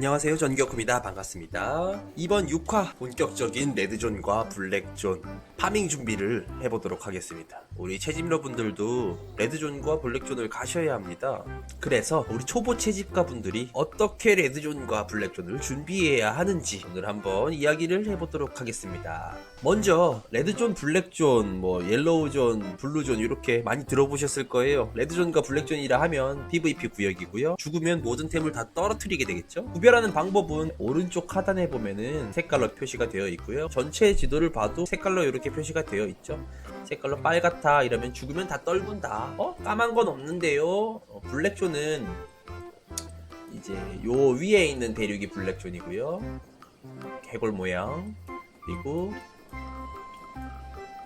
안녕하세요 전기혁입니다. 반갑습니다. 이번 6화 본격적인 레드존과 블랙존 파밍 준비를 해보도록 하겠습니다. 우리 채집러 분들도 레드존과 블랙존을 가셔야 합니다. 그래서 우리 초보 채집가 분들이 어떻게 레드존과 블랙존을 준비해야 하는지 오늘 한번 이야기를 해보도록 하겠습니다. 먼저 레드존 블랙존 뭐 옐로우존 블루존 이렇게 많이 들어보셨을 거예요. 레드존과 블랙존이라 하면 PVP 구역이고요. 죽으면 모든 템을 다 떨어뜨리게 되겠죠? 구별하는 방법은 오른쪽 하단에 보면은 색깔로 표시가 되어 있고요. 전체 지도를 봐도 색깔로 이렇게 표시가 되어 있죠. 색깔로 빨갛다 이러면 죽으면 다 떨군다. 어? 까만 건 없는데요. 어, 블랙존은 이제 요 위에 있는 대륙이 블랙존이고요. 개골 모양 그리고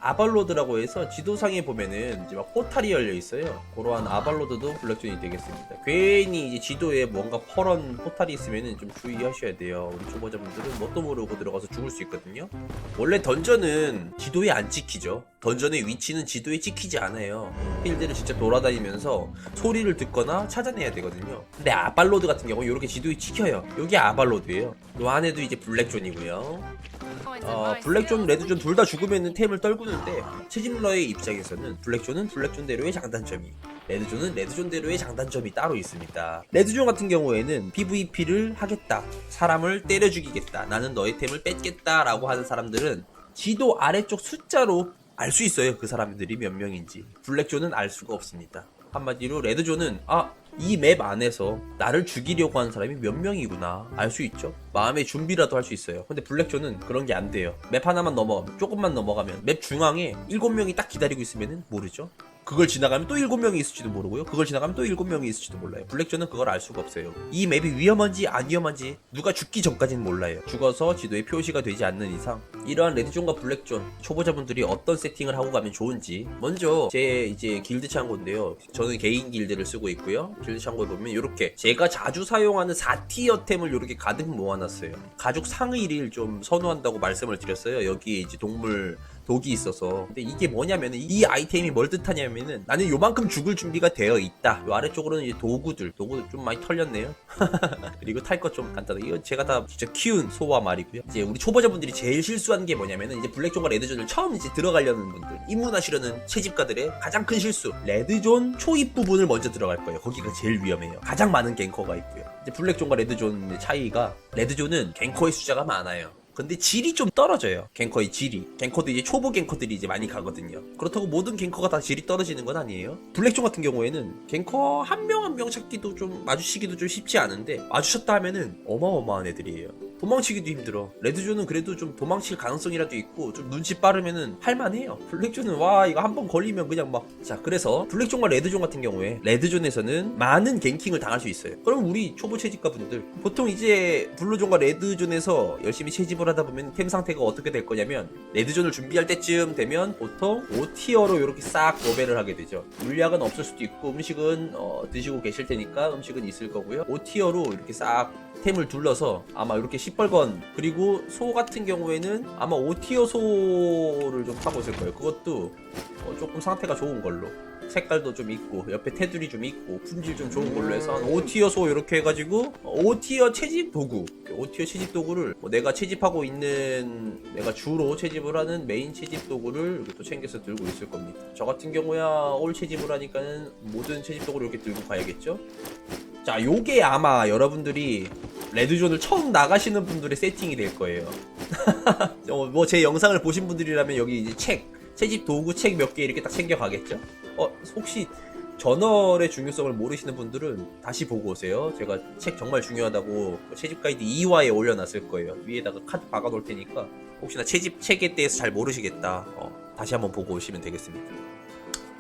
아발로드라고 해서 지도상에 보면은 이제 막 포탈이 열려 있어요. 그러한 아발로드도 블랙존이 되겠습니다. 괜히 이제 지도에 뭔가 퍼런 포탈이 있으면은 좀 주의하셔야 돼요. 우리 초보자분들은 뭣도 모르고 들어가서 죽을 수 있거든요. 원래 던전은 지도에 안 찍히죠. 던전의 위치는 지도에 찍히지 않아요. 필드를 진짜 돌아다니면서 소리를 듣거나 찾아내야 되거든요. 근데 아발로드 같은 경우 이렇게 지도에 찍혀요. 여기 아발로드예요. 요 안에도 이제 블랙존이고요. 어, 블랙존, 레드존 둘 다 죽으면 템을 떨구는데 채집러의 입장에서는 블랙존은 블랙존대로의 장단점이 레드존은 레드존대로의 장단점이 따로 있습니다. 레드존 같은 경우에는 PVP를 하겠다. 사람을 때려 죽이겠다. 나는 너의 템을 뺏겠다. 라고 하는 사람들은 지도 아래쪽 숫자로 알 수 있어요. 그 사람들이 몇 명인지. 블랙존은 알 수가 없습니다. 한마디로 레드존은 아, 이 맵 안에서 나를 죽이려고 하는 사람이 몇 명이구나 알 수 있죠. 마음의 준비라도 할 수 있어요. 근데 블랙존은 그런 게 안 돼요. 맵 하나만 넘어가면 조금만 넘어가면 맵 중앙에 7명이 딱 기다리고 있으면 모르죠. 그걸 지나가면 또 7명이 있을지도 모르고요. 그걸 지나가면 또 7명이 있을지도 몰라요. 블랙존은 그걸 알 수가 없어요. 이 맵이 위험한지 안 위험한지 누가 죽기 전까지는 몰라요. 죽어서 지도에 표시가 되지 않는 이상 이러한 레드존과 블랙존 초보자분들이 어떤 세팅을 하고 가면 좋은지 먼저 제 이제 길드 창고인데요. 저는 개인 길드를 쓰고 있고요. 길드 창고에 보면 이렇게 제가 자주 사용하는 4티어 템을 이렇게 가득 모아놨어요. 가죽 상의를 좀 선호한다고 말씀을 드렸어요. 여기에 이제 동물 독이 있어서. 근데 이게 뭐냐면은 이 아이템이 뭘 뜻하냐면은 나는 요만큼 죽을 준비가 되어 있다. 요 아래쪽으로는 이제 도구들. 도구들 좀 많이 털렸네요. 그리고 탈 것 좀 간단하게. 이거 제가 다 진짜 키운 소와 말이고요. 이제 우리 초보자분들이 제일 실수하는 게 뭐냐면은 이제 블랙존과 레드존을 처음 이제 들어가려는 분들. 입문하시려는 채집가들의 가장 큰 실수. 레드존 초입 부분을 먼저 들어갈 거예요. 거기가 제일 위험해요. 가장 많은 갱커가 있고요. 이제 블랙존과 레드존의 차이가 레드존은 갱커의 숫자가 많아요 근데 질이 좀 떨어져요. 갱커의 질이. 갱커도 이제 초보 갱커들이 이제 많이 가거든요. 그렇다고 모든 갱커가 다 질이 떨어지는 건 아니에요. 블랙존 같은 경우에는 갱커 한 명 한명 찾기도 좀 마주치기도 좀 쉽지 않은데 마주쳤다 하면은 어마어마한 애들이에요. 도망치기도 힘들어. 레드존은 그래도 좀 도망칠 가능성이라도 있고 좀 눈치 빠르면은 할만해요. 블랙존은 와 이거 한 번 걸리면 그냥 막 자 그래서 블랙존과 레드존 같은 경우에 레드존에서는 많은 갱킹을 당할 수 있어요. 그럼 우리 초보 채집가 분들 보통 이제 블루존과 레드존에서 열심히 채집을 하다 보면 템 상태가 어떻게 될 거냐면 레드존을 준비할 때쯤 되면 보통 5티어로 이렇게 싹 로벨을 하게 되죠. 물약은 없을 수도 있고 음식은 어, 드시고 계실 테니까 음식은 있을 거고요. 5티어로 이렇게 싹 템을 둘러서 아마 이렇게 시뻘건 그리고 소 같은 경우에는 아마 5티어 소를 좀 타고 있을 거예요. 그것도 어, 조금 상태가 좋은 걸로. 색깔도 좀 있고 옆에 테두리 좀 있고 품질 좀 좋은 걸로 해서 한 5티어 소 이렇게 해가지고 5티어 채집 도구 5티어 채집 도구를 뭐 내가 채집하고 있는 내가 주로 채집을 하는 메인 채집 도구를 이렇게 또 챙겨서 들고 있을 겁니다 저 같은 경우야 올 채집을 하니까는 모든 채집 도구를 이렇게 들고 가야겠죠 자 요게 아마 여러분들이 레드존을 처음 나가시는 분들의 세팅이 될 거예요 뭐제 영상을 보신 분들이라면 여기 이제 책 채집 도구 책 몇 개 이렇게 딱 챙겨 가겠죠 어, 혹시 저널의 중요성을 모르시는 분들은 다시 보고 오세요. 제가 책 정말 중요하다고 채집 가이드 2화에 올려놨을 거예요. 위에다가 카드 박아 놓을 테니까 혹시나 채집 책에 대해서 잘 모르시겠다. 어, 다시 한번 보고 오시면 되겠습니다.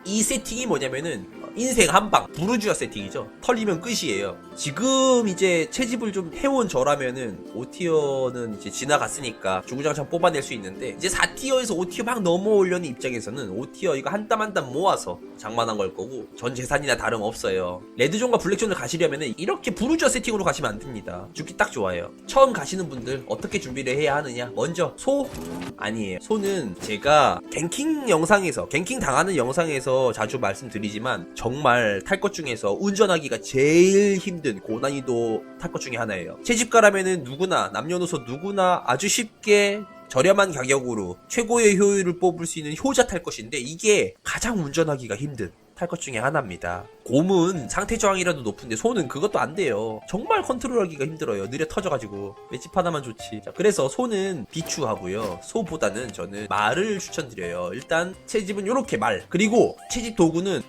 이 세팅이 뭐냐면은 인생 한방 부르주아 세팅이죠. 털리면 끝이에요. 지금 이제 채집을 좀 해온 저라면은 5티어는 이제 지나갔으니까 주구장창 뽑아낼 수 있는데 이제 4티어에서 5티어 막 넘어오려는 입장에서는 5티어 이거 한 땀 한 땀 모아서 장만한 걸 거고 전 재산이나 다름없어요. 레드존과 블랙존을 가시려면은 이렇게 부르주아 세팅으로 가시면 안 됩니다. 죽기 딱 좋아요. 처음 가시는 분들 어떻게 준비를 해야 하느냐? 먼저 소 아니에요. 소는 제가 갱킹 영상에서 갱킹 당하는 영상에서 자주 말씀드리지만 정말 탈 것 중에서 운전하기가 제일 힘든 고난이도 탈 것 중에 하나예요. 채집가라면은 누구나 남녀노소 누구나 아주 쉽게 저렴한 가격으로 최고의 효율을 뽑을 수 있는 효자 탈 것인데 이게 가장 운전하기가 힘든 탈것 중에 하나입니다. 곰은 상태 저항이라도 높은데 소는 그것도 안 돼요. 정말 컨트롤하기가 힘들어요. 느려 터져가지고 맷집 하나만 좋지. 자, 그래서 소는 비추하고요. 소보다는 저는 말을 추천드려요. 일단 채집은 이렇게 말. 그리고 채집 도구는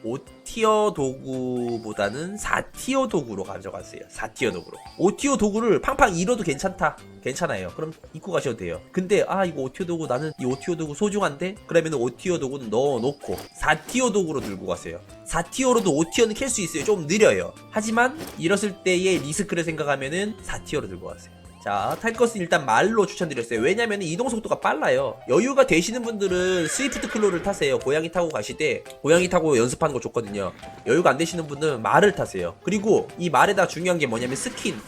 5티어 도구보다는 4티어 도구로 가져가세요. 4티어 도구로. 5티어 도구를 팡팡 잃어도 괜찮다. 괜찮아요. 그럼 입고 가셔도 돼요. 근데 아 이거 5티어 도구 나는 이 5티어 도구 소중한데? 그러면 5티어 도구는 넣어놓고 4티어 도구로 들고 가세요. 4티어로도 5티어는 캘 수 있어요. 좀 느려요. 하지만 이랬을 때의 리스크를 생각하면은 4티어로 들고 가세요. 자, 탈 것은 일단 말로 추천드렸어요. 왜냐면 이동 속도가 빨라요. 여유가 되시는 분들은 스위프트 클로를 타세요. 고양이 타고 가시되 고양이 타고 연습하는 거 좋거든요. 여유가 안 되시는 분은 말을 타세요. 그리고 이 말에다 중요한 게 뭐냐면 스킨.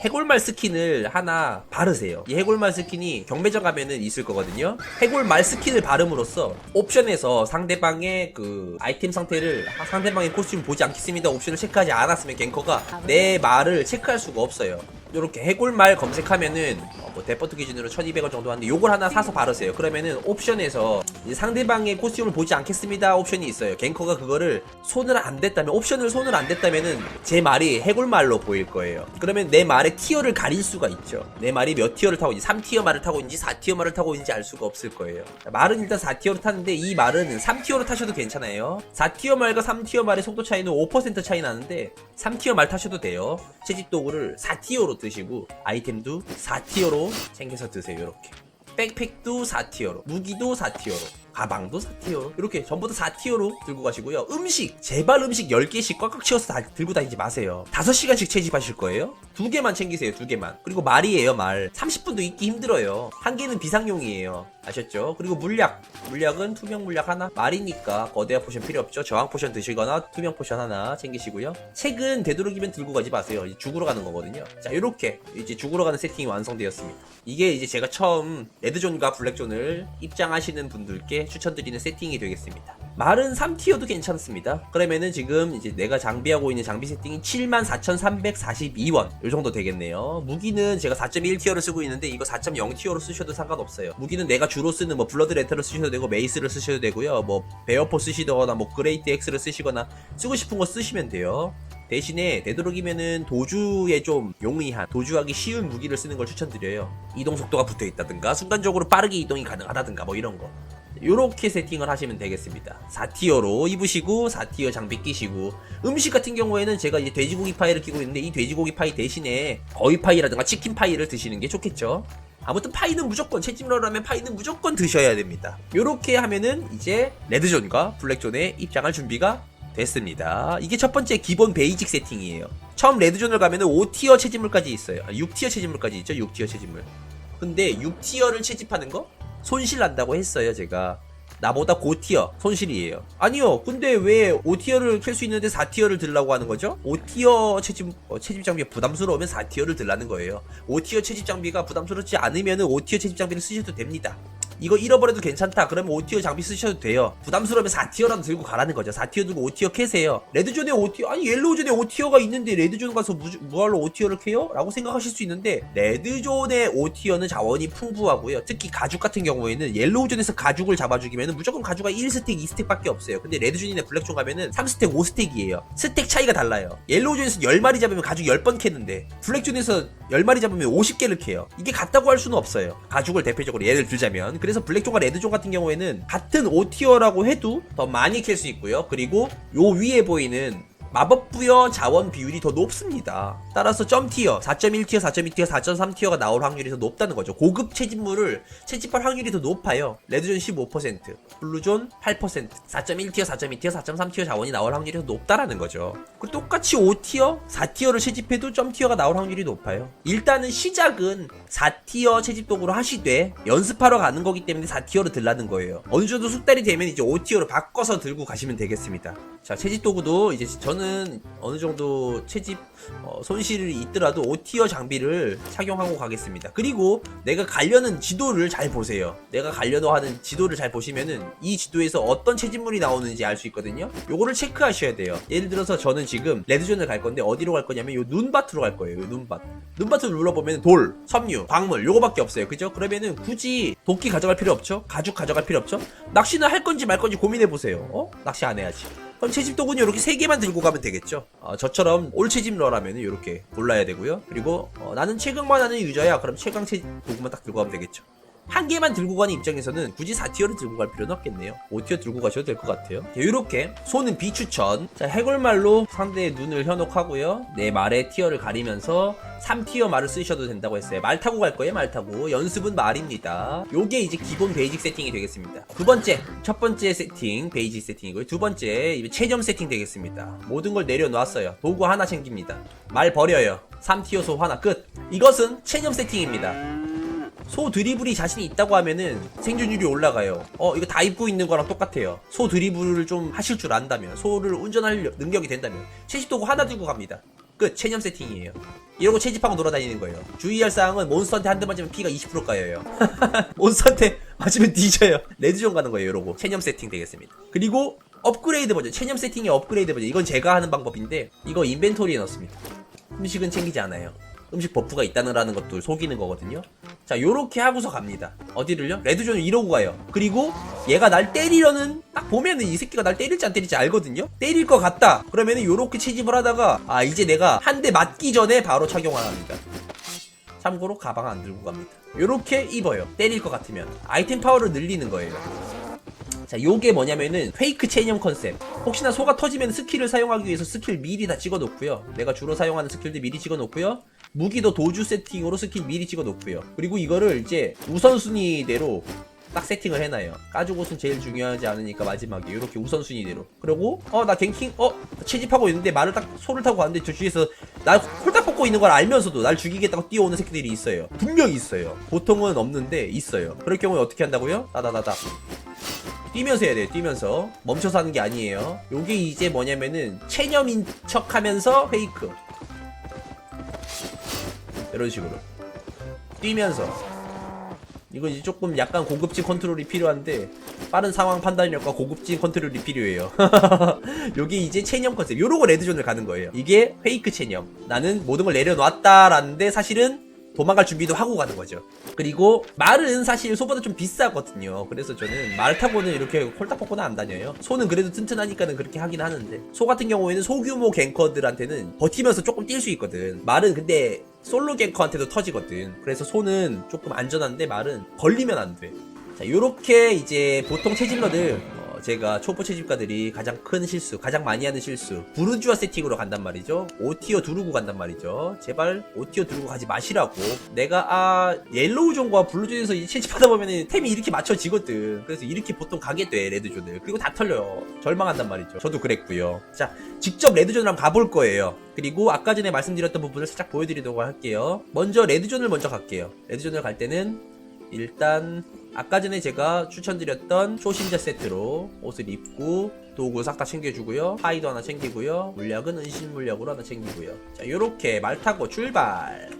해골말 스킨을 하나 바르세요. 이 해골말 스킨이 경매장 가면은 있을 거거든요. 해골말 스킨을 바름으로써 옵션에서 상대방의 그 아이템 상태를 아, 상대방의 코스튬 보지 않겠습니다. 옵션을 체크하지 않았으면 갱커가 내 말을 체크할 수가 없어요. 이렇게 해골말 검색하면은 어, 뭐 데퍼트 기준으로 1200원 정도 하는데 요걸 하나 사서 바르세요. 그러면은 옵션에서 상대방의 코스튬을 보지 않겠습니다 옵션이 있어요. 갱커가 그거를 손을 안 댔다면 옵션을 손을 안 댔다면은 제 말이 해골말로 보일 거예요. 그러면 내 말의 티어를 가릴 수가 있죠. 내 말이 몇 티어를 타고 있는지 3티어 말을 타고 있는지 4티어 말을 타고 있는지 알 수가 없을 거예요. 말은 일단 4티어로 타는데 이 말은 3티어로 타셔도 괜찮아요. 4티어 말과 3티어 말의 속도 차이는 5% 차이 나는데 3티어 말 타셔도 돼요. 채집 도구를 4티어로 드시고 아이템도 4티어로 챙겨서 드세요. 이렇게. 백팩도 4티어로, 무기도 4티어로, 가방도 4티어로, 이렇게 전부 다 4티어로 들고 가시고요. 음식, 제발 음식 10개씩 꽉꽉 채워서 다 들고 다니지 마세요. 5시간씩 채집하실 거예요? 두 개만 챙기세요, 두 개만. 그리고 말이에요, 말. 30분도 있기 힘들어요. 한 개는 비상용이에요. 아셨죠? 그리고 물약. 물약은 투명 물약 하나. 말이니까 거대한 포션 필요 없죠. 저항 포션 드시거나 투명 포션 하나 챙기시고요. 책은 되도록이면 들고 가지 마세요. 이제 죽으러 가는 거거든요. 자, 이렇게 이제 죽으러 가는 세팅이 완성되었습니다. 이게 이제 제가 처음 레드존과 블랙존을 입장하시는 분들께 추천드리는 세팅이 되겠습니다. 말은 3티어도 괜찮습니다. 그러면은 지금 이제 내가 장비하고 있는 장비 세팅이 74,342원 요 정도 되겠네요. 무기는 제가 4.1티어를 쓰고 있는데 이거 4.0티어로 쓰셔도 상관없어요. 무기는 내가 주로 쓰는 뭐 블러드 레터를 쓰셔도 되고 메이스를 쓰셔도 되고요. 뭐 베어포 쓰시거나 뭐 그레이트 X를 쓰시거나 쓰고 싶은 거 쓰시면 돼요. 대신에 되도록이면은 도주에 좀 용이한 도주하기 쉬운 무기를 쓰는 걸 추천드려요. 이동 속도가 붙어 있다든가 순간적으로 빠르게 이동이 가능하다든가 뭐 이런 거. 요렇게 세팅을 하시면 되겠습니다. 4티어로 입으시고 4티어 장비 끼시고 음식 같은 경우에는 제가 이제 돼지고기 파이를 끼고 있는데 이 돼지고기 파이 대신에 거위 파이라든가 치킨 파이를 드시는 게 좋겠죠. 아무튼 파이는 무조건 채집러라면 파이는 무조건 드셔야 됩니다. 요렇게 하면은 이제 레드존과 블랙존의 입장할 준비가 됐습니다. 이게 첫 번째 기본 베이직 세팅이에요. 처음 레드존을 가면은 5티어 채집물까지 있어요. 아, 6티어 채집물까지 있죠. 6티어 채집물. 근데 6티어를 채집하는 거 손실 난다고 했어요, 제가. 나보다 고티어 손실이에요. 아니요. 근데 왜 5티어를 캘 수 있는데 4티어를 들라고 하는 거죠? 5티어 채집 어, 채집 장비가 부담스러우면 4티어를 들라는 거예요. 5티어 채집 장비가 부담스럽지 않으면은 5티어 채집 장비를 쓰셔도 됩니다. 이거 잃어버려도 괜찮다. 그러면 5티어 장비 쓰셔도 돼요. 부담스러우면 4티어라도 들고 가라는 거죠. 4티어 들고 5티어 캐세요. 레드존에 5티어, 아니 옐로우존에 5티어가 있는데 레드존 가서 무, 무할로 5티어를 캐요? 라고 생각하실 수 있는데 레드존의 5티어는 자원이 풍부하고요. 특히 가죽 같은 경우에는 옐로우존에서 가죽을 잡아주기면 무조건 가죽가 1스택, 2스택 밖에 없어요. 근데 레드존이나 블랙존 가면은 3스택, 5스택이에요. 스택 차이가 달라요. 옐로우존에서 10마리 잡으면 가죽 10번 캐는데 블랙존에서 10마리 잡으면 50개를 캐요. 이게 같다고 할 수는 없어요. 가죽을 대표적으로 예를 들자면 그래서 블랙존과 레드존 같은 경우에는 같은 5티어라고 해도 더 많이 캘 수 있고요. 그리고 요 위에 보이는 마법 부여 자원 비율이 더 높습니다. 따라서 점 티어, 4.1티어, 4.2티어, 4.3티어가 나올 확률이 더 높다는 거죠. 고급 채집물을 채집할 확률이 더 높아요. 레드존 15%, 블루존 8%, 4.1티어, 4.2티어, 4.3티어 자원이 나올 확률이 더 높다라는 거죠. 그리고 똑같이 5티어, 4티어를 채집해도 점 티어가 나올 확률이 높아요. 일단은 시작은 4티어 채집 도구로 하시되 연습하러 가는 거기 때문에 4티어로 들라는 거예요. 어느 정도 숙달이 되면 이제 5티어로 바꿔서 들고 가시면 되겠습니다. 자, 채집 도구도 이제 저는 저는 어느 정도 채집 어, 손실이 있더라도 5티어 장비를 착용하고 가겠습니다. 그리고 내가 가려는 지도를 잘 보세요. 내가 가려고 하는 지도를 잘 보시면은 이 지도에서 어떤 채집물이 나오는지 알 수 있거든요. 요거를 체크하셔야 돼요. 예를 들어서 저는 지금 레드존을 갈 건데 어디로 갈 거냐면 요 눈밭으로 갈 거예요. 요 눈밭. 눈밭을 눌러보면 돌, 섬유, 광물 요거밖에 없어요. 그죠? 그러면은 굳이 도끼 가져갈 필요 없죠? 가죽 가져갈 필요 없죠? 낚시는 할 건지 말 건지 고민해 보세요. 어? 낚시 안 해야지. 그럼 채집 도구는 이렇게 세 개만 들고 가면 되겠죠. 어, 저처럼 올 채집 러라면 이렇게 골라야 되고요. 그리고 어, 나는 채광만 하는 유저야. 그럼 채광 채집 도구만 딱 들고 가면 되겠죠. 한 개만 들고 가는 입장에서는 굳이 4티어를 들고 갈 필요는 없겠네요. 5티어 들고 가셔도 될 것 같아요. 이렇게 손은 비추천. 자, 해골말로 상대의 눈을 현혹하고요. 내 말의 티어를 가리면서 3티어 말을 쓰셔도 된다고 했어요. 말 타고 갈 거예요, 말 타고. 연습은 말입니다. 요게 이제 기본 베이직 세팅이 되겠습니다. 두 번째, 첫 번째 세팅, 베이직 세팅이고요. 두 번째, 체점 세팅 되겠습니다. 모든 걸 내려놨어요. 도구 하나 챙깁니다. 말 버려요. 3티어 소 하나 끝. 이것은 체점 세팅입니다. 소 드리블이 자신이 있다고 하면은 생존율이 올라가요. 어, 이거 다 입고 있는 거랑 똑같아요. 소 드리블을 좀 하실 줄 안다면, 소를 운전할 능력이 된다면, 채집도구 하나 들고 갑니다. 끝, 체념 세팅이에요. 이러고 채집하고 돌아다니는 거예요. 주의할 사항은 몬스터한테 한 대 맞으면 피가 20% 까여요. 몬스터한테 맞으면 뒤져요. 레드존 가는 거예요, 이러고. 체념 세팅 되겠습니다. 그리고 업그레이드 버전, 체념 세팅의 업그레이드 버전. 이건 제가 하는 방법인데, 이거 인벤토리에 넣습니다. 음식은 챙기지 않아요. 음식 버프가 있다는 것도 속이는 거거든요. 자, 요렇게 하고서 갑니다. 어디를요? 레드존을 이러고 가요. 그리고 얘가 날 때리려는 딱 보면은 이 새끼가 날 때릴지 안 때릴지 알거든요. 때릴 것 같다. 그러면은 요렇게 채집을 하다가 아 이제 내가 한 대 맞기 전에 바로 착용합니다. 참고로 가방 안 들고 갑니다. 요렇게 입어요. 때릴 것 같으면 아이템 파워를 늘리는 거예요. 자, 요게 뭐냐면은 페이크 체념 컨셉. 혹시나 소가 터지면 스킬을 사용하기 위해서 스킬 미리 다 찍어 놓고요. 내가 주로 사용하는 스킬들 미리 찍어 놓고요. 무기도 도주 세팅으로 스킬 미리 찍어 놓고요. 그리고 이거를 이제 우선순위대로 딱 세팅을 해놔요. 까죽옷은 제일 중요하지 않으니까 마지막에 이렇게 우선순위대로. 그리고 어 나 갱킹 어 채집하고 있는데 말을 딱 소를 타고 갔는데 저 뒤에서 날 홀딱 뽑고 있는 걸 알면서도 날 죽이겠다고 뛰어오는 새끼들이 있어요. 분명히 있어요. 보통은 없는데 있어요. 그럴 경우에 어떻게 한다고요? 따다다닥. 뛰면서 해야 돼요. 뛰면서 멈춰서 하는 게 아니에요. 요게 이제 뭐냐면은 체념인 척하면서 페이크 이런 식으로 뛰면서 이건 이제 조금 약간 고급진 컨트롤이 필요한데 빠른 상황 판단력과 고급진 컨트롤이 필요해요. 요게 이제 체념 컨셉. 요러고 레드존을 가는 거예요. 이게 페이크 체념. 나는 모든 걸 내려놨다라는데 사실은 도망갈 준비도 하고 가는 거죠. 그리고 말은 사실 소보다 좀 비싸거든요. 그래서 저는 말 타고는 이렇게 홀딱 벗고는 안 다녀요. 소는 그래도 튼튼하니까는 그렇게 하긴 하는데 소 같은 경우에는 소규모 갱커들한테는 버티면서 조금 뛸 수 있거든. 말은 근데 솔로 갱커한테도 터지거든. 그래서 소는 조금 안전한데 말은 걸리면 안 돼. 자, 요렇게 이제 보통 어, 제가 초보 채집가들이 가장 큰 실수, 가장 많이 하는 실수 부르주아 세팅으로 간단 말이죠. 5티어 두르고 간단 말이죠. 제발 5티어 두르고 가지 마시라고. 내가 아 옐로우 존과 블루존에서 이제 채집하다 보면 템이 이렇게 맞춰지거든. 그래서 이렇게 보통 가게 돼 레드존을. 그리고 다 털려요. 절망한단 말이죠. 저도 그랬고요. 자 직접 레드존을 한번 가볼 거예요. 그리고 아까 전에 말씀드렸던 부분을 살짝 보여드리도록 할게요. 먼저 레드존을 먼저 갈게요. 레드존을 갈 때는 일단 아까 전에 제가 추천드렸던 초심자 세트로 옷을 입고 도구 싹 다 챙겨주고요. 하이도 하나 챙기고요. 물약은 은신 물약으로 하나 챙기고요. 자 요렇게 말 타고 출발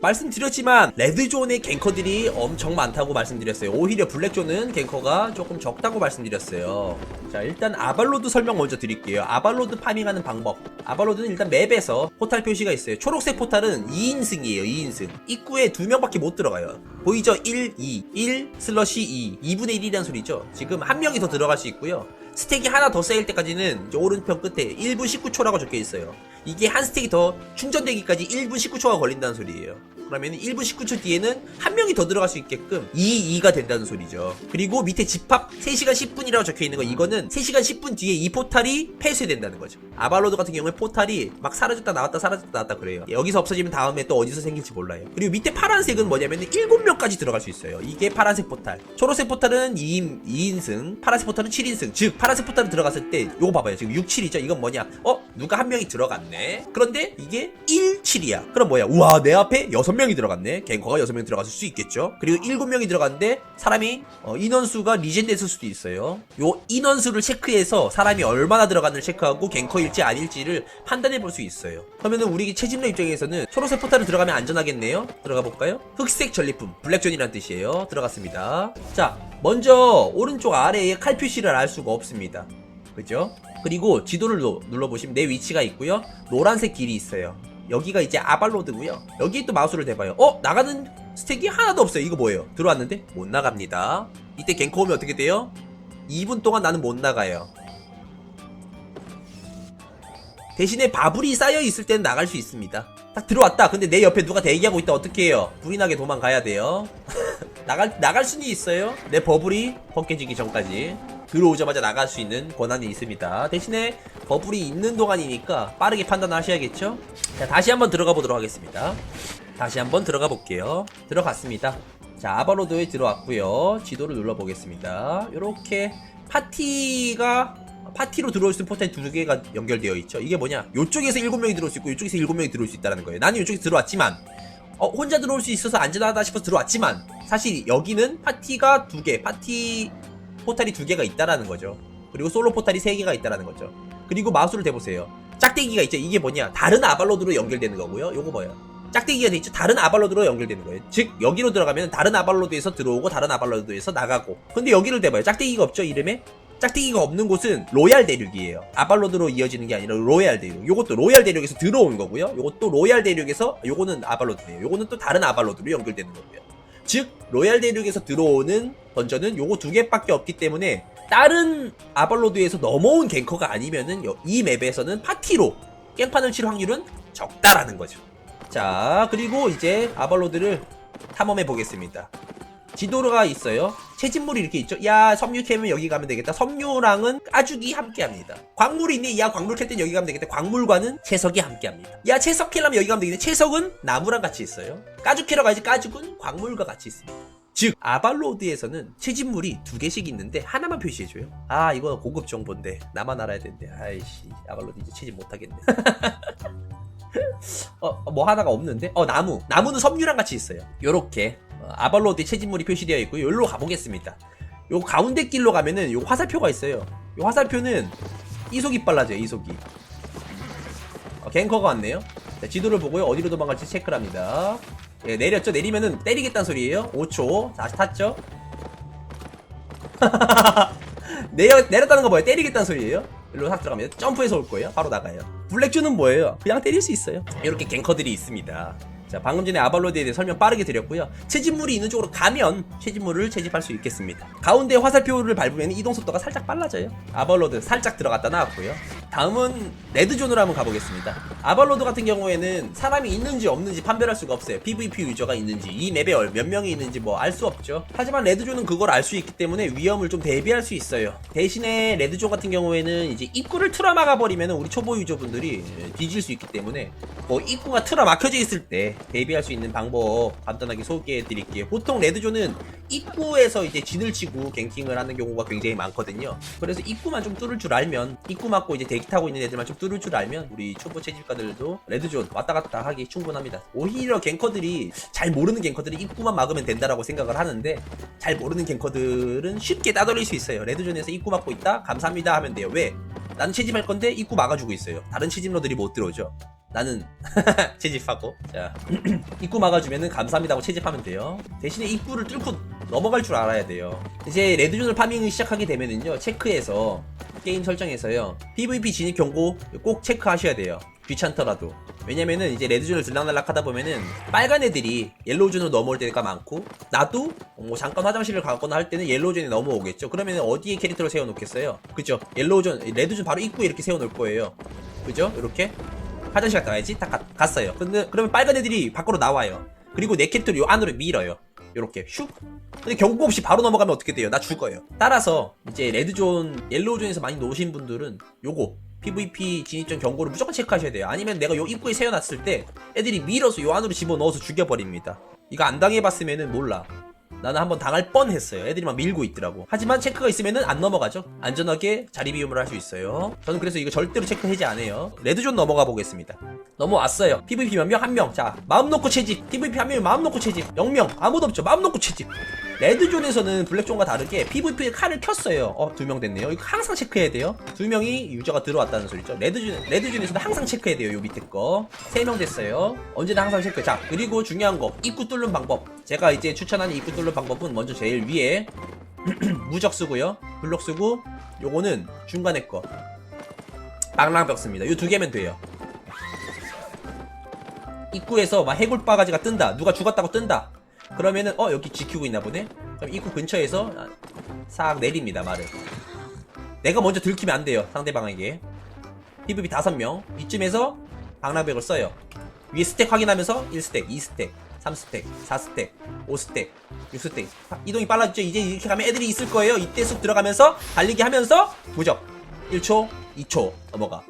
말씀드렸지만 레드존의 갱커들이 엄청 많다고 말씀드렸어요. 오히려 블랙존은 갱커가 조금 적다고 말씀드렸어요. 자 일단 아발로드 설명 먼저 드릴게요. 아발로드 파밍하는 방법. 아발로드는 일단 맵에서 포탈 표시가 있어요. 초록색 포탈은 2인승이에요 2인승. 입구에 두 명밖에 못 들어가요. 보이죠? 1, 2 1 슬러시 2 2분의 1이라는 소리죠? 지금 한 명이 더 들어갈 수 있고요 스택이 하나 더 쌓일 때까지는 오른편 끝에 1분 19초라고 적혀 있어요. 이게 한 스택이 더 충전되기까지 1분 19초가 걸린다는 소리예요. 그러면 1분 19초 뒤에는 한 명이 더 들어갈 수 있게끔 2, 2가 된다는 소리죠. 그리고 밑에 집합 3시간 10분이라고 적혀 있는 거 이거는 3시간 10분 뒤에 이 포탈이 폐쇄된다는 거죠. 아발로드 같은 경우에 포탈이 막 사라졌다 나왔다 사라졌다 나왔다 그래요. 여기서 없어지면 다음에 또 어디서 생길지 몰라요. 그리고 밑에 파란색은 뭐냐면 7명까지 들어갈 수 있어요. 이게 파란색 포탈. 초록색 포탈은 2인, 2인승, 파란색 포탈은 7인승. 즉 파란색 포탈을 들어갔을 때 요거 봐봐요. 지금 6, 7이죠. 이건 뭐냐? 어? 누가 한 명이 들어갔네. 그런데 이게 1, 7이야. 그럼 뭐야? 우와 내 앞에 6명이 들어갔네. 갱커가 6명 들어갔을 수 있겠죠. 그리고 7명이 들어갔는데 사람이 어, 인원수가 리젠 됐을 수도 있어요. 요 인원수를 체크해서 사람이 얼마나 들어갔는지 체크하고 갱커 포탈일지 아닐지를 판단해 볼 수 있어요. 그러면은 우리 채집러 입장에서는 초록색 포탈을 들어가면 안전하겠네요. 들어가 볼까요? 흑색 전리품 블랙존이라는 뜻이에요. 들어갔습니다. 자, 먼저 오른쪽 아래에 칼 표시를 알 수가 없습니다. 그죠? 그리고 지도를 누- 눌러보시면 내 위치가 있고요. 노란색 길이 있어요. 여기가 이제 아발로드고요. 여기에 또 마우스를 대봐요. 어? 나가는 스택이 하나도 없어요. 이거 뭐예요? 들어왔는데 못 나갑니다. 이때 갱커 오면 어떻게 돼요? 2분 동안 나는 못 나가요. 대신에 바불이 쌓여 있을 때는 나갈 수 있습니다. 딱 들어왔다. 근데 내 옆에 누가 대기하고 있다. 어떻게 해요? 불이 나게 도망가야 돼요. 나갈 나갈 수는 있어요. 내 버블이 벗겨지기 전까지 들어오자마자 나갈 수 있는 권한이 있습니다. 대신에 버블이 있는 동안이니까 빠르게 판단하셔야겠죠. 자 다시 한번 들어가 보도록 하겠습니다. 다시 한번 들어가 볼게요. 들어갔습니다. 자 아바로드에 들어왔고요. 지도를 눌러 보겠습니다. 이렇게 파티가 파티로 들어올 수 있는 포탈이 두 개가 연결되어 있죠. 이게 뭐냐? 이쪽에서 일곱 명이 들어올 수 있고 이쪽에서 일곱 명이 들어올 수 있다는 거예요. 나는 이쪽에 들어왔지만 어, 혼자 들어올 수 있어서 안전하다 싶어서 들어왔지만 사실 여기는 파티가 두 개, 파티 포탈이 두 개가 있다라는 거죠. 그리고 솔로 포탈이 세 개가 있다라는 거죠. 그리고 마우스를 대보세요. 짝대기가 있죠. 이게 뭐냐? 다른 아발로드로 연결되는 거고요. 요거 뭐야? 짝대기가 돼 있죠. 다른 아발로드로 연결되는 거예요. 즉 여기로 들어가면 다른 아발로드에서 들어오고 다른 아발로드에서 나가고. 근데 여기를 대봐요. 짝대기가 없죠. 이름에? 짝대기가 없는 곳은 로얄 대륙이에요. 아발로드로 이어지는 게 아니라 로얄 대륙. 요것도 로얄 대륙에서 들어온 거고요. 요것도 로얄 대륙에서 요거는 아발로드예요. 요거는 또 다른 아발로드로 연결되는 거고요. 즉 로얄 대륙에서 들어오는 던전은 요거 두 개밖에 없기 때문에 다른 아발로드에서 넘어온 갱커가 아니면은 여- 이 맵에서는 파티로 깽판을 칠 확률은 적다라는 거죠. 자 그리고 이제 아발로드를 탐험해 보겠습니다. 지도가 있어요. 채집물이 이렇게 있죠. 야 섬유 캐면 여기 가면 되겠다. 섬유랑은 까죽이 함께합니다. 광물이 있니? 야 광물 캘 땐 여기 가면 되겠다. 광물과는 채석이 함께합니다. 야 채석 캐려면 여기 가면 되겠네. 채석은 나무랑 같이 있어요. 까죽 캐러 가야지. 까죽은 광물과 같이 있습니다. 즉 아발로드에서는 채집물이 두 개씩 있는데 하나만 표시해줘요. 아 이거 고급 정보인데 나만 알아야 되는데 아이씨 아발로드 이제 채집 못하겠네. 어, 뭐 하나가 없는데? 어, 나무. 나무는 섬유랑 같이 있어요. 요렇게. 어, 아발로드에 채집물이 표시되어 있고, 여기로 가보겠습니다. 요 가운데 길로 가면은 요 화살표가 있어요. 요 화살표는 이속이 빨라져요, 이속이. 어, 갱커가 왔네요. 자, 지도를 보고요. 어디로 도망갈지 체크를 합니다. 예, 내렸죠? 내리면은 때리겠다는 소리예요. 5초. 다시 탔죠? 내려, 내렸다는 거 뭐예요? 때리겠다는 소리예요? 일로 싹 들어가면 점프해서 올 거예요. 바로 나가요. 블랙주는 뭐예요? 그냥 때릴 수 있어요. 이렇게 갱커들이 있습니다. 자, 방금 전에 아발로드에 대해 설명 빠르게 드렸고요. 채집물이 있는 쪽으로 가면 채집물을 채집할 수 있겠습니다. 가운데 화살표를 밟으면 이동 속도가 살짝 빨라져요. 아발로드 살짝 들어갔다 나왔고요. 다음은 레드존으로 한번 가보겠습니다. 아발로드 같은 경우에는 사람이 있는지 없는지 판별할 수가 없어요. PVP 유저가 있는지 이 맵에 얼- 몇 명이 있는지 뭐 알 수 없죠. 하지만 레드존은 그걸 알 수 있기 때문에 위험을 좀 대비할 수 있어요. 대신에 레드존 같은 경우에는 이제 입구를 틀어막아 버리면 우리 초보 유저분들이 뒤질 수 있기 때문에 뭐 입구가 틀어 막혀져 있을 때 대비할 수 있는 방법 간단하게 소개해 드릴게요. 보통 레드존은 입구에서 이제 진을 치고 갱킹을 하는 경우가 굉장히 많거든요. 그래서 입구만 좀 뚫을 줄 알면 입구 막고 이제 대기 타고 있는 애들만 좀 뚫을 줄 알면 우리 초보 채집가들도 레드존 왔다 갔다 하기 충분합니다. 오히려 갱커들이 잘 모르는 갱커들이 입구만 막으면 된다라고 생각을 하는데 잘 모르는 갱커들은 쉽게 따돌릴 수 있어요. 레드존에서 입구 막고 있다 감사합니다 하면 돼요. 왜? 나는 채집할 건데 입구 막아주고 있어요. 다른 채집러들이 못 들어오죠. 나는 채집하고 자 입구 막아주면은 감사합니다 하고 채집하면 돼요. 대신에 입구를 뚫고 넘어갈 줄 알아야 돼요. 이제 레드존을 파밍을 시작하게 되면은요 체크해서 게임 설정에서요 PVP 진입 경고 꼭 체크하셔야 돼요. 귀찮더라도. 왜냐면은 이제 레드존을 들락날락 하다 보면은 빨간 애들이 옐로우존으로 넘어올 때가 많고 나도 뭐 잠깐 화장실을 가거나 할 때는 옐로우존에 넘어오겠죠. 그러면 어디에 캐릭터를 세워놓겠어요? 그죠? 옐로우존 레드존 바로 입구에 이렇게 세워놓을 거예요. 그죠? 이렇게 화장실 갔다 와야지. 딱 가- 갔어요. 근데 그러면 빨간 애들이 밖으로 나와요. 그리고 내 캐릭터를 요 안으로 밀어요. 요렇게 슉. 근데 경고 없이 바로 넘어가면 어떻게 돼요? 나 죽어요. 따라서 이제 레드존 옐로우존에서 많이 놓으신 분들은 요거 PVP 진입전 경고를 무조건 체크하셔야 돼요. 아니면 내가 요 입구에 세워놨을 때 애들이 밀어서 요 안으로 집어넣어서 죽여버립니다. 이거 안 당해봤으면은 몰라 나는 한번 당할 뻔했어요. 애들이 막 밀고 있더라고. 하지만 체크가 있으면은 안 넘어가죠. 안전하게 자리 비움을 할 수 있어요. 저는 그래서 이거 절대로 체크 해지 안 해요. 레드존 넘어가 보겠습니다. 넘어왔어요. PVP 몇 명? 한 명. 자, 마음 놓고 채집. PVP 한 명이 마음 놓고 채집. 0명. 아무도 없죠. 마음 놓고 채집. 레드존에서는 블랙존과 다르게 PVP 칼을 켰어요. 어, 두 명 됐네요. 이거 항상 체크해야 돼요. 두 명이 유저가 들어왔다는 소리죠. 레드존, 레드존에서는 항상 체크해야 돼요. 요 밑에 거. 세 명 됐어요. 언제나 항상 체크. 자, 그리고 중요한 거. 입구 뚫는 방법. 제가 이제 추천하는 입구 뚫는 방법은 먼저 제일 위에 무적 쓰고요. 블록 쓰고, 요거는 중간에 거. 방랑벽 씁니다. 요 두 개면 돼요. 입구에서 막 해골 바가지가 뜬다. 누가 죽었다고 뜬다. 그러면은 어 여기 지키고 있나 보네. 그럼 입구 근처에서 아, 싹 내립니다 말을. 내가 먼저 들키면 안 돼요 상대방에게. PVP 다섯 명 이쯤에서 방랑벽을 써요. 위에 스택 확인하면서 1스택, 2스택, 3스택, 4스택, 5스택, 6스택. 이동이 빨라지죠. 이제 이렇게 가면 애들이 있을 거예요. 이때 쑥 들어가면서 달리기 하면서 무적 1초, 2초 넘어가.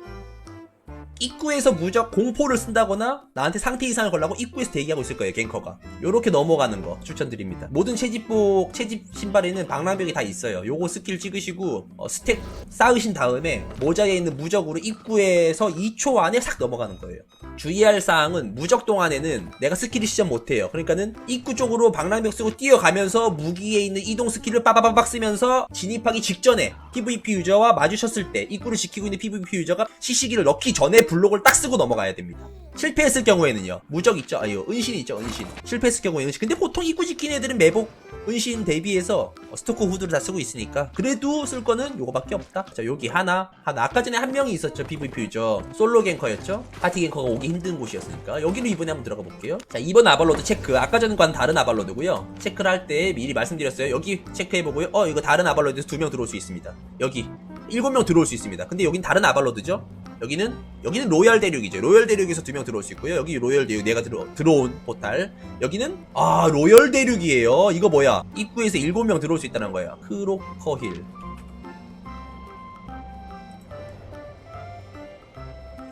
입구에서 무적 공포를 쓴다거나 나한테 상태 이상을 걸라고 입구에서 대기하고 있을 거예요 갱커가. 요렇게 넘어가는 거 추천드립니다. 모든 채집복 채집 신발에는 방랑벽이 다 있어요. 요거 스킬 찍으시고 어, 스택 쌓으신 다음에 모자에 있는 무적으로 입구에서 2초 안에 싹 넘어가는 거예요. 주의할 사항은 무적 동안에는 내가 스킬을 시전 못해요. 그러니까는 입구 쪽으로 방랑벽 쓰고 뛰어가면서 무기에 있는 이동 스킬을 빠바바박 쓰면서 진입하기 직전에 PVP 유저와 마주쳤을 때 입구를 지키고 있는 PVP 유저가 CC기를 넣기 전에 블록을 딱 쓰고 넘어가야 됩니다. 실패했을 경우에는요. 무적 있죠? 아유, 은신이 있죠, 은신. 실패했을 경우에 은신. 근데 보통 입구 지킨 애들은 매복 은신 대비해서 스토커 후드를 다 쓰고 있으니까 그래도 쓸 거는 요거밖에 없다. 자, 여기 하나, 하나. 아까 전에 한 명이 있었죠, PVP 유저. 솔로 갱커였죠? 파티 갱커가 오기 힘든 곳이었으니까. 여기로 이번에 한번 들어가 볼게요. 자, 이번 아발로드 체크. 아까 전과는 다른 아발로드고요. 체크를 할 때 미리 말씀드렸어요. 여기 체크해보고요. 어, 이거 다른 아발로드에서 두 명 들어올 수 있습니다. 여기. 일곱 명 들어올 수 있습니다. 근데 여긴 다른 아발로드죠? 여기는 여기는 로열 대륙이죠. 로열 대륙에서 두 명 들어올 수 있고요. 여기 로열 대륙 내가 들어 들어온 포탈. 여기는 아 로열 대륙이에요. 이거 뭐야? 입구에서 일곱 명 들어올 수 있다는 거야. 크로커힐.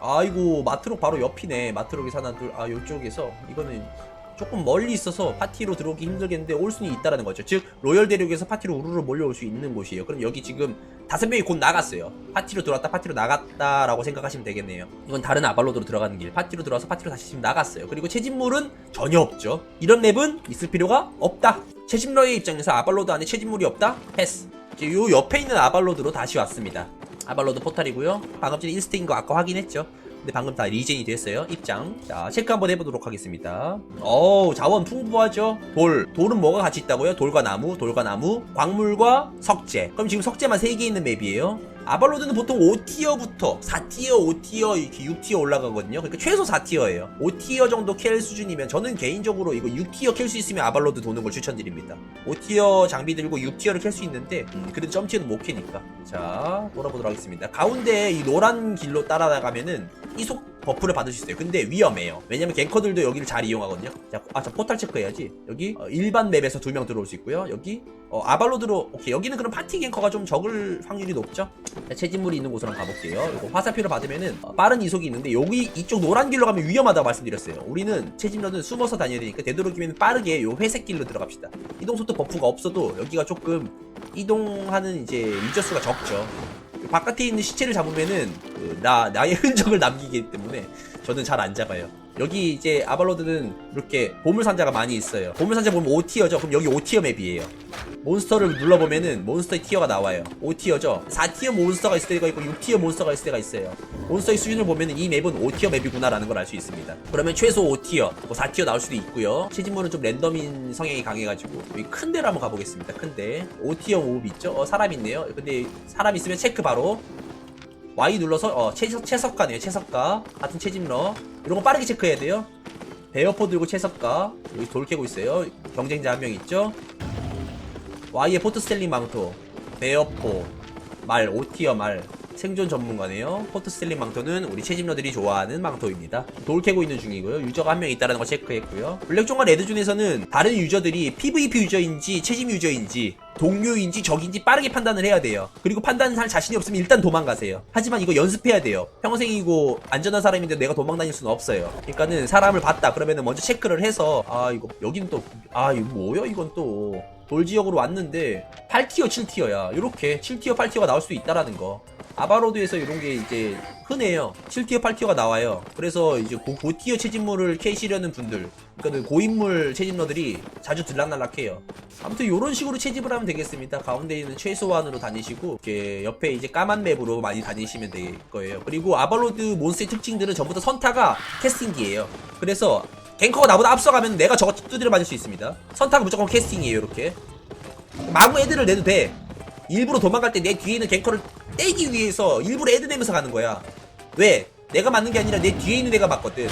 아이고 마트록 바로 옆이네. 마트록이 사는 둘. 아 요쪽에서 이거는 조금 멀리 있어서 파티로 들어오기 힘들겠는데 올 수는 있다라는 거죠. 즉 로열 대륙에서 파티로 우르르 몰려올 수 있는 곳이에요. 그럼 여기 지금 다섯 명이 곧 나갔어요. 파티로 들어왔다 파티로 나갔다라고 생각하시면 되겠네요. 이건 다른 아발로드로 들어가는 길. 파티로 들어와서 파티로 다시 지금 나갔어요. 그리고 채집물은 전혀 없죠. 이런 맵은 있을 필요가 없다. 채집러의 입장에서 아발로드 안에 채집물이 없다? 패스. 이제 요 옆에 있는 아발로드로 다시 왔습니다. 아발로드 포탈이고요. 방금 전에 1스택인 거 아까 확인했죠. 근데 방금 다 리젠이 됐어요. 입장. 자, 체크 한번 해보도록 하겠습니다. 어우, 자원 풍부하죠? 돌. 돌은 뭐가 같이 있다고요? 돌과 나무, 돌과 나무, 광물과 석재. 그럼 지금 석재만 3개 있는 맵이에요. 아발로드는 보통 5티어부터 4티어, 5티어, 이렇게 6티어 올라가거든요. 그러니까 최소 4티어예요. 5티어 정도 캘 수준이면 저는 개인적으로 이거 6티어 캘 수 있으면 아발로드 도는 걸 추천드립니다. 5티어 장비 들고 6티어를 캘 수 있는데 음, 그래도 점티어는 못 캐니까. 자, 돌아보도록 하겠습니다. 가운데 이 노란 길로 따라가면은 이속 버프를 받을 수 있어요. 근데 위험해요. 왜냐면 갱커들도 여기를 잘 이용하거든요. 자, 아, 자 포탈 체크해야지. 여기 어, 일반 맵에서 두 명 들어올 수 있고요. 여기 어, 아발로드로 오케이 여기는 그럼 파티 갱커가 좀 적을 확률이 높죠. 자, 채집물이 있는 곳으로 가볼게요. 이거 화살표를 받으면은 어, 빠른 이속이 있는데 여기 이쪽 노란 길로 가면 위험하다고 말씀드렸어요. 우리는 채집러는 숨어서 다녀야 되니까 되도록이면 빠르게 요 회색 길로 들어갑시다. 이동 속도 버프가 없어도 여기가 조금 이동하는 이제 유저 수가 적죠. 바깥에 있는 시체를 잡으면은 그, 나 나의 흔적을 남기기 때문에 저는 잘 안 잡아요. 여기 이제 아발로드는 이렇게 보물 상자가 많이 있어요. 보물 상자 보면 5티어죠. 그럼 여기 5티어 맵이에요. 몬스터를 눌러보면은 몬스터의 티어가 나와요. 5티어죠. 4티어 몬스터가 있을 때가 있고 6티어 몬스터가 있을 때가 있어요. 몬스터의 수준을 보면은 이 맵은 5티어 맵이구나 라는 걸 알 수 있습니다. 그러면 최소 5티어, 뭐 4티어 나올 수도 있고요. 채집물은 좀 랜덤인 성향이 강해가지고 여기 큰 데로 한번 가보겠습니다. 큰데 5티어 모읍 있죠? 어 사람 있네요. 근데 사람 있으면 체크 바로 Y 눌러서 어 채석, 채석가네요 채석가. 같은 채집러. 이런 거 빠르게 체크해야 돼요. 베어포 들고 채석가. 여기 돌 캐고 있어요. 경쟁자 한 명 있죠? Y의 포트 스텔링 망토 베어포. 말 5티어 말 생존 전문가네요 포트스텔링 망토는 우리 채집러들이 좋아하는 망토입니다 돌 캐고 있는 중이고요 유저가 한 명 있다는 거 체크했고요 블랙존과 레드존에서는 다른 유저들이 PVP 유저인지 채집 유저인지 동료인지 적인지 빠르게 판단을 해야 돼요. 그리고 판단할 자신이 없으면 일단 도망가세요. 하지만 이거 연습해야 돼요. 평생이고 안전한 사람인데 내가 도망 다닐 수는 없어요. 그러니까는 사람을 봤다 그러면은 먼저 체크를 해서 아 이거 여기는 또아 이거 뭐야 이건 또 돌지역으로 왔는데 8티어 7티어야. 이렇게 7티어 8티어가 나올 수 있다라는 거. 아바로드에서 이런 게 이제 흔해요. 7티어 8티어가 나와요. 그래서 이제 고, 고티어 채집물을 캐시려는 분들 그러니까 고인물 채집러들이 자주 들락날락해요. 아무튼 이런 식으로 채집을 하면 되겠습니다. 가운데 있는 최소한으로 다니시고 이렇게 옆에 이제 까만 맵으로 많이 다니시면 될 거예요. 그리고 아바로드 몬스터의 특징들은 전부 다 선타가 캐스팅기예요. 그래서 갱커가 나보다 앞서가면 내가 저거 두드려 맞을 수 있습니다. 선타가 무조건 캐스팅이에요 이렇게. 마구 애들을 내도 돼. 일부러 도망갈 때 내 뒤에 있는 갱커를 떼기 위해서 일부러 애들 내면서 가는 거야. 왜? 내가 맞는 게 아니라 내 뒤에 있는 애가 맞거든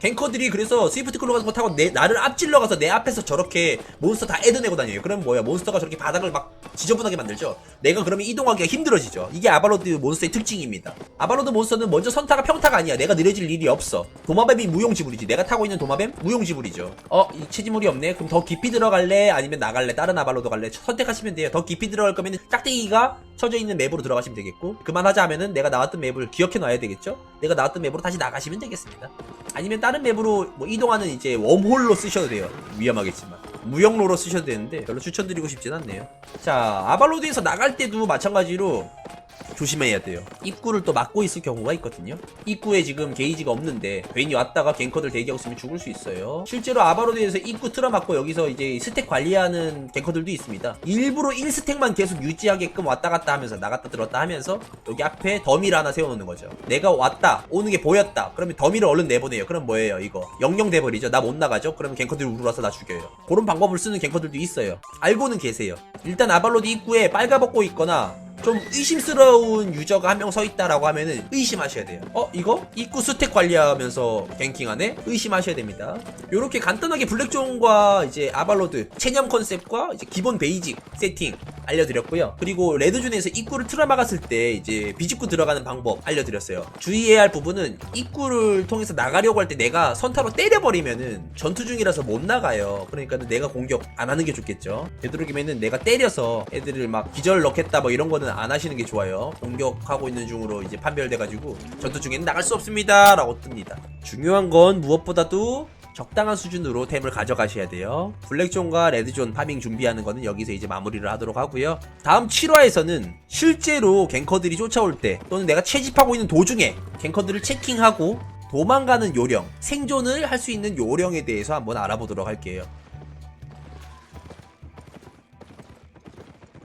갱커들이 그래서 스위프트 클로 같은 거 타고 내, 나를 앞질러 가서 내 앞에서 저렇게 몬스터 다 애드내고 다녀요. 그럼 뭐야? 몬스터가 저렇게 바닥을 막 지저분하게 만들죠? 내가 그러면 이동하기가 힘들어지죠. 이게 아바로드 몬스터의 특징입니다. 아바로드 몬스터는 먼저 선타가 평타가 아니야. 내가 느려질 일이 없어. 도마뱀이 무용지물이지. 내가 타고 있는 도마뱀? 무용지물이죠. 어, 이 체지물이 없네? 그럼 더 깊이 들어갈래? 아니면 나갈래? 다른 아바로드 갈래? 선택하시면 돼요. 더 깊이 들어갈 거면 짝대기가 쳐져 있는 맵으로 들어가시면 되겠고, 그만하자 하면은 내가 나왔던 맵을 기억해 놔야 되겠죠? 내가 나왔던 맵으로 다시 나가시면 되겠습니다. 아니면 다른 맵으로 뭐 이동하는 이제 웜홀로 쓰셔도 돼요. 위험하겠지만. 무역로로 쓰셔도 되는데 별로 추천드리고 싶진 않네요. 자, 아발로드에서 나갈 때도 마찬가지로 조심해야 돼요. 입구를 또 막고 있을 경우가 있거든요. 입구에 지금 게이지가 없는데 괜히 왔다가 갱커들 대기하고 있으면 죽을 수 있어요. 실제로 아바로드에서 입구 틀어막고 여기서 이제 스택 관리하는 갱커들도 있습니다. 일부러 1스택만 계속 유지하게끔 왔다 갔다 하면서 나갔다 들었다 하면서 여기 앞에 더미를 하나 세워놓는 거죠. 내가 왔다 오는 게 보였다. 그러면 더미를 얼른 내보내요. 그럼 뭐예요 이거? 영영 돼버리죠. 나 못 나가죠? 그러면 갱커들이 우르러서 나 죽여요. 그런 방법을 쓰는 갱커들도 있어요. 알고는 계세요. 일단 아발로드 입구에 빨가벗고 있거나 좀 의심스러운 유저가 한 명 서 있다라고 하면은 의심하셔야 돼요. 어 이거 입구 스택 관리하면서 갱킹하네? 의심하셔야 됩니다. 요렇게 간단하게 블랙존과 이제 아발로드 체념 컨셉과 이제 기본 베이직 세팅 알려드렸고요. 그리고 레드존에서 입구를 틀어막았을 때 이제 비집구 들어가는 방법 알려드렸어요. 주의해야 할 부분은 입구를 통해서 나가려고 할 때 내가 선타로 때려버리면은 전투 중이라서 못 나가요. 그러니까 내가 공격 안 하는 게 좋겠죠. 되도록이면은 내가 때려서 애들을 막 기절 넣겠다 뭐 이런 거는 안 하시는 게 좋아요. 공격하고 있는 중으로 이제 판별돼가지고 전투 중에는 나갈 수 없습니다. 라고 뜹니다. 중요한 건 무엇보다도 적당한 수준으로 템을 가져가셔야 돼요. 블랙존과 레드존 파밍 준비하는 거는 여기서 이제 마무리를 하도록 하고요. 다음 7화에서는 실제로 갱커들이 쫓아올 때 또는 내가 채집하고 있는 도중에 갱커들을 체킹하고 도망가는 요령, 생존을 할 수 있는 요령에 대해서 한번 알아보도록 할게요.